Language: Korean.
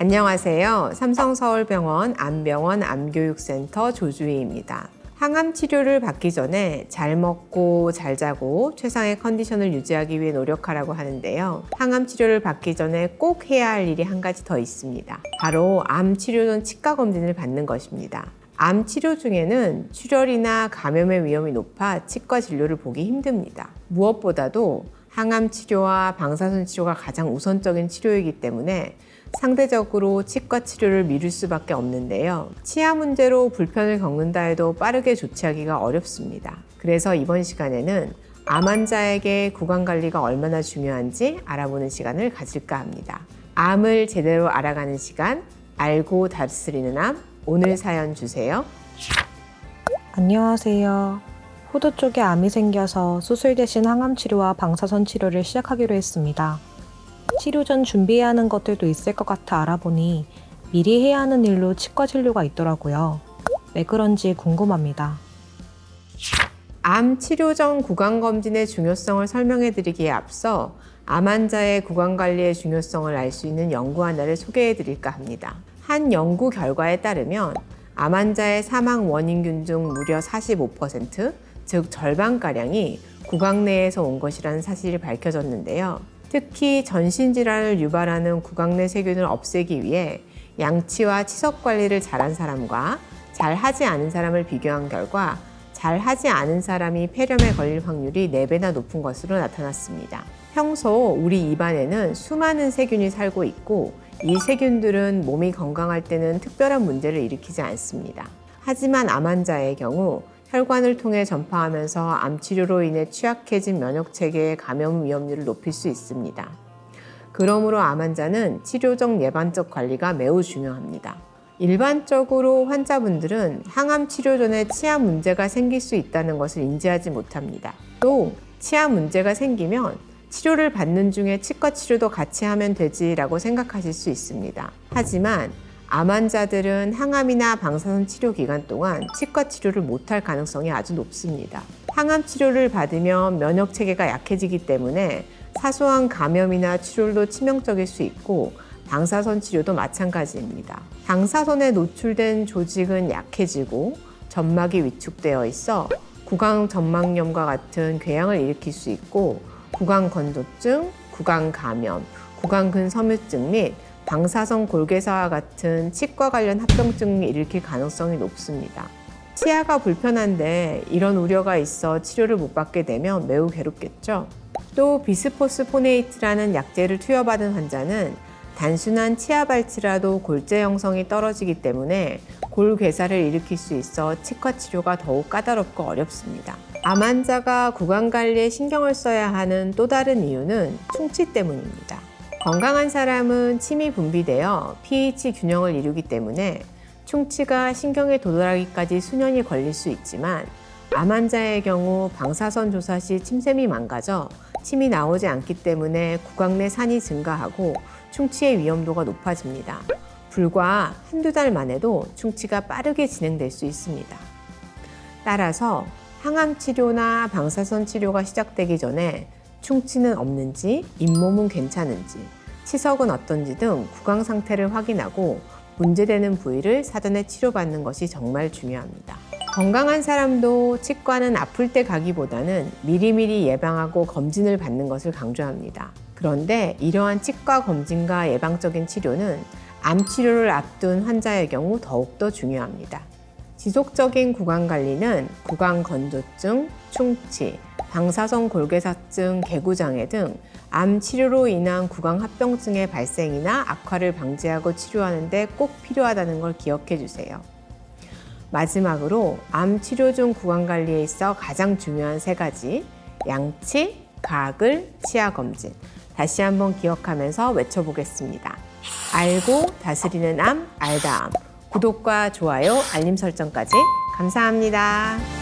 안녕하세요. 삼성서울병원 암병원 암교육센터 조주희입니다. 항암 치료를 받기 전에 잘 먹고 잘 자고 최상의 컨디션을 유지하기 위해 노력하라고 하는데요. 항암 치료를 받기 전에 꼭 해야 할 일이 한 가지 더 있습니다. 바로 암 치료 전 치과 검진을 받는 것입니다. 암 치료 중에는 출혈이나 감염의 위험이 높아 치과 진료를 보기 힘듭니다. 무엇보다도 항암 치료와 방사선 치료가 가장 우선적인 치료이기 때문에 상대적으로 치과 치료를 미룰 수밖에 없는데요. 치아 문제로 불편을 겪는다 해도 빠르게 조치하기가 어렵습니다. 그래서 이번 시간에는 암 환자에게 구강 관리가 얼마나 중요한지 알아보는 시간을 가질까 합니다. 암을 제대로 알아가는 시간, 알고 다스리는 암, 오늘 사연 주세요. 안녕하세요. 후두 쪽에 암이 생겨서 수술 대신 항암 치료와 방사선 치료를 시작하기로 했습니다. 치료 전 준비해야 하는 것들도 있을 것 같아 알아보니 미리 해야 하는 일로 치과 진료가 있더라고요. 왜 그런지 궁금합니다. 암 치료 전 구강 검진의 중요성을 설명해 드리기에 앞서 암 환자의 구강 관리의 중요성을 알 수 있는 연구 하나를 소개해 드릴까 합니다. 한 연구 결과에 따르면 암 환자의 사망 원인균 중 무려 45%, 즉 절반가량이 구강 내에서 온 것이라는 사실이 밝혀졌는데요. 특히 전신 질환을 유발하는 구강 내 세균을 없애기 위해 양치와 치석 관리를 잘한 사람과 잘 하지 않은 사람을 비교한 결과 잘 하지 않은 사람이 폐렴에 걸릴 확률이 4배나 높은 것으로 나타났습니다. 평소 우리 입안에는 수많은 세균이 살고 있고 이 세균들은 몸이 건강할 때는 특별한 문제를 일으키지 않습니다. 하지만 암 환자의 경우 혈관을 통해 전파하면서 암 치료로 인해 취약해진 면역 체계의 감염 위험률을 높일 수 있습니다. 그러므로 암 환자는 치료적 예방적 관리가 매우 중요합니다. 일반적으로 환자분들은 항암 치료 전에 치아 문제가 생길 수 있다는 것을 인지하지 못합니다. 또 치아 문제가 생기면 치료를 받는 중에 치과 치료도 같이 하면 되지라고 생각하실 수 있습니다. 하지만 암 환자들은 항암이나 방사선 치료 기간 동안 치과 치료를 못할 가능성이 아주 높습니다. 항암 치료를 받으면 면역 체계가 약해지기 때문에 사소한 감염이나 출혈도 치명적일 수 있고 방사선 치료도 마찬가지입니다. 방사선에 노출된 조직은 약해지고 점막이 위축되어 있어 구강 점막염과 같은 궤양을 일으킬 수 있고 구강 건조증, 구강 감염, 구강 근 섬유증 및 방사선 골괴사와 같은 치과 관련 합병증을 일으킬 가능성이 높습니다. 치아가 불편한데 이런 우려가 있어 치료를 못 받게 되면 매우 괴롭겠죠. 또 비스포스포네이트라는 약제를 투여받은 환자는 단순한 치아 발치라도 골재 형성이 떨어지기 때문에 골괴사를 일으킬 수 있어 치과 치료가 더욱 까다롭고 어렵습니다. 암 환자가 구강 관리에 신경을 써야 하는 또 다른 이유는 충치 때문입니다. 건강한 사람은 침이 분비되어 pH 균형을 이루기 때문에 충치가 신경에 도달하기까지 수년이 걸릴 수 있지만 암 환자의 경우 방사선 조사 시 침샘이 망가져 침이 나오지 않기 때문에 구강 내 산이 증가하고 충치의 위험도가 높아집니다. 불과 한두 달만 해도 충치가 빠르게 진행될 수 있습니다. 따라서 항암 치료나 방사선 치료가 시작되기 전에 충치는 없는지, 잇몸은 괜찮은지, 치석은 어떤지 등 구강 상태를 확인하고 문제되는 부위를 사전에 치료받는 것이 정말 중요합니다. 건강한 사람도 치과는 아플 때 가기보다는 미리미리 예방하고 검진을 받는 것을 강조합니다. 그런데 이러한 치과 검진과 예방적인 치료는 암 치료를 앞둔 환자의 경우 더욱더 중요합니다. 지속적인 구강 관리는 구강 건조증, 충치, 방사선 골괴사증, 개구장애 등 암 치료로 인한 구강 합병증의 발생이나 악화를 방지하고 치료하는 데 꼭 필요하다는 걸 기억해 주세요. 마지막으로 암 치료 중 구강 관리에 있어 가장 중요한 세 가지 양치, 가글, 치아 검진. 다시 한번 기억하면서 외쳐보겠습니다. 알고 다스리는 암, 알다암. 구독과 좋아요, 알림 설정까지 감사합니다.